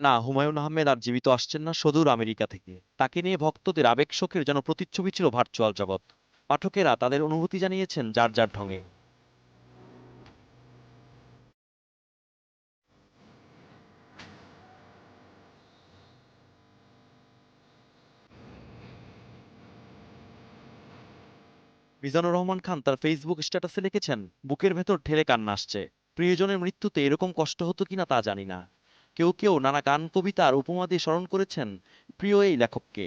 না, হুমায়ুন আহমেদ আর জীবিত আসছেন না সুদূর আমেরিকা থেকে। তাকে নিয়ে ভক্তদের আবেগ শোকের যেন প্রতিচ্ছবি ছিল ভার্চুয়াল জগৎ। পাঠকেরা তাদের অনুভূতি জানিয়েছেন যার যার ঢঙে। মিজানুর রহমান খান তার ফেসবুক স্ট্যাটাসে লিখেছেন, বুকের ভেতর ঠেলে কান্না আসছে। প্রিয়জনের মৃত্যুতে এরকম কষ্ট হতো কিনা তা জানি না। কেউ কেউ নানা গান, কবিতা আর উপমা দিয়ে স্মরণ করেছেন প্রিয় এই লেখককে।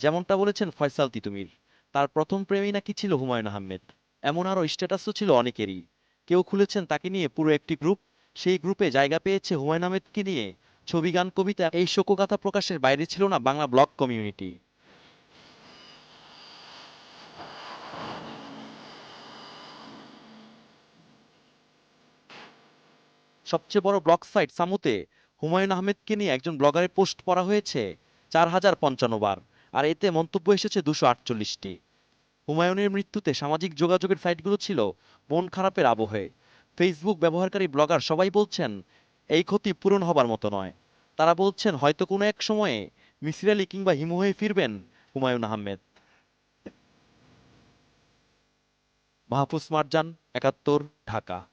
যেমনটা বলেছেন ফয়সাল তিতুমির, তার প্রথম প্রেমী নাকি ছিল হুমায়ুন আহমেদ। এমন আরও স্ট্যাটাসও ছিল অনেকেরই। কেউ খুলেছেন তাকে নিয়ে পুরো একটি গ্রুপ, সেই গ্রুপে জায়গা পেয়েছে হুমায়ুন আহমেদকে নিয়ে। ছবি, গান, কবিতা এই শোকগাথা প্রকাশের বাইরে ছিল না বাংলা ব্লগ কমিউনিটি। সবচেয়ে বড় ব্লগ সাইট সামুতে হুমায়ুন আহমেদকে নিয়ে একজন ব্লগারের পোস্ট পড়া হয়েছে চার হাজার পঞ্চান্ন বার, আর এতে মন্তব্য এসেছে দুশো আটচল্লিশটি। হুমায়ুনের মৃত্যুতে সামাজিক যোগাযোগের সাইটগুলো ছিল মন খারাপের আবহে। ফেসবুক ব্যবহারকারী ব্লগার সবাই বলছেন, এই ক্ষতি পূরণ হবার মতো নয়। তারা বলছেন, হয়তো কোনো এক সময়ে মিসির আলী কিংবা হিমু হয়ে ফিরবেন হুমায়ুন আহমেদ। মাহফুজ মারজান, একাত্তর, ঢাকা।